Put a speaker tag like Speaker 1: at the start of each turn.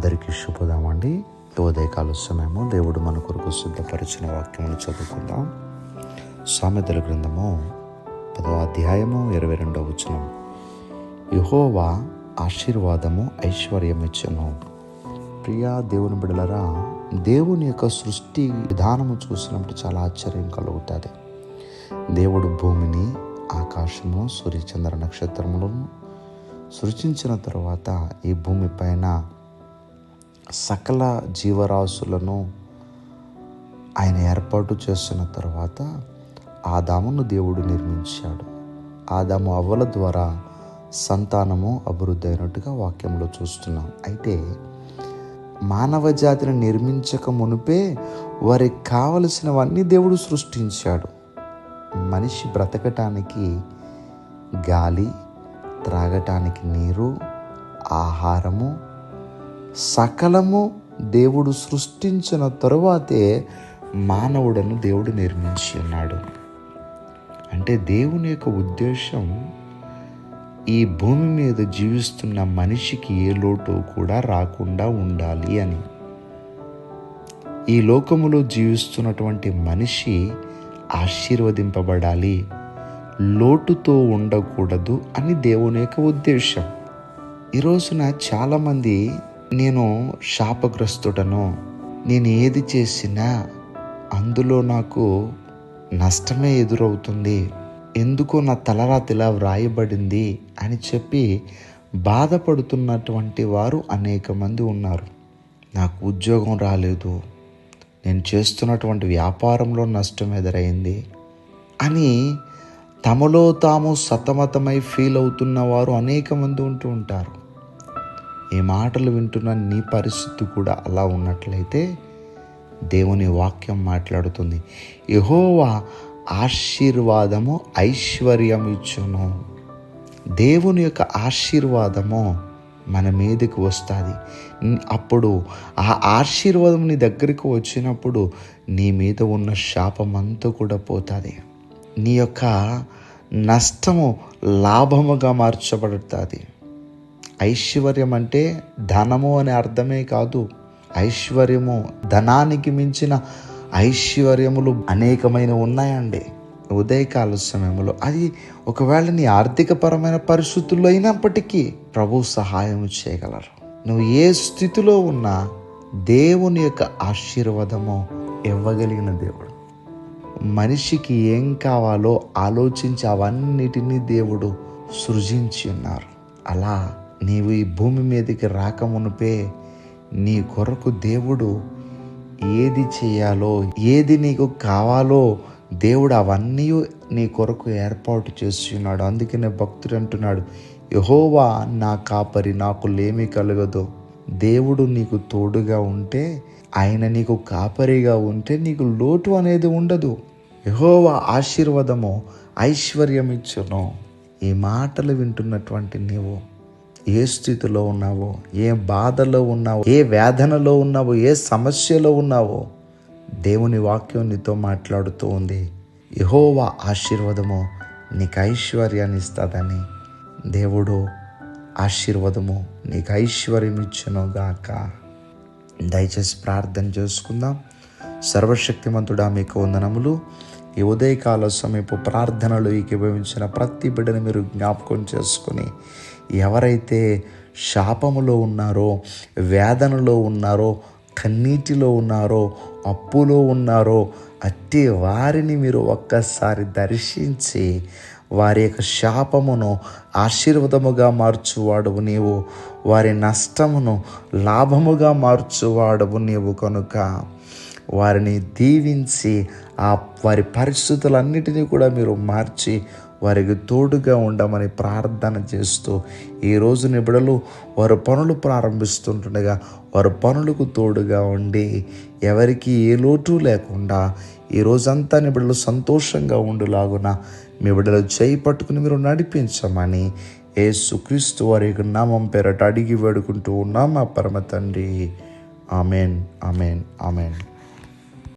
Speaker 1: అందరికీ శుభదామండి ఉదయకాలు సమయము దేవుడు మన కొరకు సిద్ధపరిచిన వాక్యములు చదువుకుందాం. సామెతల గ్రంథము పదవ అధ్యాయము ఇరవై రెండవ వచనం. యహోవా ఆశీర్వాదము ఐశ్వర్యం ఇచ్చను ప్రియా దేవుని బిడలరా దేవుని యొక్క సృష్టి విధానము చూసినప్పుడు చాలా ఆశ్చర్యం కలుగుతుంది. దేవుడు భూమిని ఆకాశము సూర్యచంద్ర నక్షత్రములను సృష్టించిన తర్వాత ఈ భూమిపైన సకల జీవరాశులను ఆయన ఏర్పాటు చేసిన తర్వాత ఆదామును దేవుడు నిర్మించాడు. ఆదాము అవ్వల ద్వారా సంతానము అభివృద్ధి అయినట్టుగా వాక్యంలో చూస్తున్నాం. అయితే మానవ జాతిని నిర్మించక మునిపే వారికి కావలసినవన్నీ దేవుడు సృష్టించాడు. మనిషి బ్రతకటానికి గాలి త్రాగటానికి నీరు ఆహారము సకలము దేవుడు సృష్టించిన తరువాతే మానవుడను దేవుడు నిర్మించి ఉన్నాడు. అంటే దేవుని యొక్క ఉద్దేశం ఈ భూమి మీద జీవిస్తున్న మనిషికి ఏ లోటు కూడా రాకుండా ఉండాలి అని. ఈ లోకములో జీవిస్తున్నటువంటి మనిషి ఆశీర్వదింపబడాలి లోటుతో ఉండకూడదు అని దేవుని యొక్క ఉద్దేశం. ఈరోజున చాలామంది నేను శాపగ్రస్తుడను. నేను ఏది చేసినా అందులో నాకు నష్టమే ఎదురవుతుంది. ఎందుకో నా తలరాతిలా వ్రాయబడింది అని చెప్పి బాధపడుతున్నటువంటి వారు అనేక మంది ఉన్నారు. నాకు ఉద్యోగం రాలేదు. నేను చేస్తున్నటువంటి వ్యాపారంలో నష్టం ఎదురైంది అని తమలో తాము సతమతమై ఫీల్ అవుతున్న వారు అనేక మంది ఉంటూ ఉంటారు. ఈ మాటలు వింటున్న నీ పరిస్థితి కూడా అలా ఉన్నట్లయితే దేవుని వాక్యం మాట్లాడుతుంది. యహోవా ఆశీర్వాదము ఐశ్వర్యం ఇచ్చును దేవుని యొక్క ఆశీర్వాదము మన మీదకి వస్తుంది. అప్పుడు ఆ ఆశీర్వాదం నీ దగ్గరికి వచ్చినప్పుడు నీ మీద ఉన్న శాపం అంతా కూడా పోతుంది. నీ యొక్క నష్టము లాభముగా మార్చబడుతుంది. ఐశ్వర్యం అంటే ధనము అనే అర్థమే కాదు. ఐశ్వర్యము ధనానికి మించిన ఐశ్వర్యములు అనేకమైన ఉన్నాయండి. ఉదయకాల సమయంలో అది ఒకవేళ నీ ఆర్థికపరమైన పరిస్థితుల్లో అయినప్పటికీ ప్రభు సహాయం చేయగలరు. నువ్వు ఏ స్థితిలో ఉన్నా దేవుని యొక్క ఆశీర్వాదము ఇవ్వగలిగిన దేవుడు. మనిషికి ఏం కావాలో ఆలోచించి అవన్నిటినీ దేవుడు సృజించి ఉన్నారు. అలా నీవు ఈ భూమి మీదకి రాకమునుపే నీ కొరకు దేవుడు ఏది చేయాలో ఏది నీకు కావాలో దేవుడు అవన్నీ నీ కొరకు ఏర్పాటు చేస్తున్నాడు. అందుకనే భక్తుడు అంటున్నాడు యహోవా నా కాపరి నాకు లేమి కలగదు. దేవుడు నీకు తోడుగా ఉంటే ఆయన నీకు కాపరిగా ఉంటే నీకు లోటు అనేది ఉండదు. యహోవా ఆశీర్వాదము ఐశ్వర్యం ఇచ్చును ఈ మాటలు వింటున్నటువంటి నీవు ఏ స్థితిలో ఉన్నావో ఏ బాధలో ఉన్నావో ఏ వేదనలో ఉన్నావో ఏ సమస్యలో ఉన్నావో దేవుని వాక్యం నీతో మాట్లాడుతూ ఉంది. యహోవా ఆశీర్వాదము నీకు ఐశ్వర్యాన్ని ఇస్తుందని. దేవుడు ఆశీర్వాదము నీకు ఐశ్వర్యం ఇచ్చును గాక. దయచేసి ప్రార్థన చేసుకుందాం. సర్వశక్తిమంతుడా మీకు వందనములు. ఈ ఉదయకాల సమయపు ప్రార్థనలు ఏకీభవించిన ప్రతి బిడ్డను మీరు జ్ఞాపకం చేసుకుని ఎవరైతే శాపములో ఉన్నారో వేదనలో ఉన్నారో కన్నీటిలో ఉన్నారో అప్పులో ఉన్నారో అట్టి వారిని మీరు ఒక్కసారి దర్శించి వారి యొక్క శాపమును ఆశీర్వాదముగా మార్చువాడవు నీవు వారి నష్టమును లాభముగా మార్చువాడవు నీవు కనుక. వారిని దీవించి ఆ వారి పరిస్థితులన్నిటినీ కూడా మీరు మార్చి వారికి తోడుగా ఉండమని ప్రార్థన చేస్తూ ఈరోజు నిబిడలు వారు పనులు ప్రారంభిస్తుంటుండగా వారు పనులకు తోడుగా ఉండి ఎవరికి ఏ లోటు లేకుండా ఈ రోజంతా నిబిడలు సంతోషంగా ఉండులాగున మీ బిడ్డలు చేయి పట్టుకుని మీరు నడిపించమని ఏ సుక్రీస్తు వారి యొక్క నామం పేరట అడిగి వేడుకుంటూ ఉన్నాం మా పరమ తండ్రి. Amen amen amen.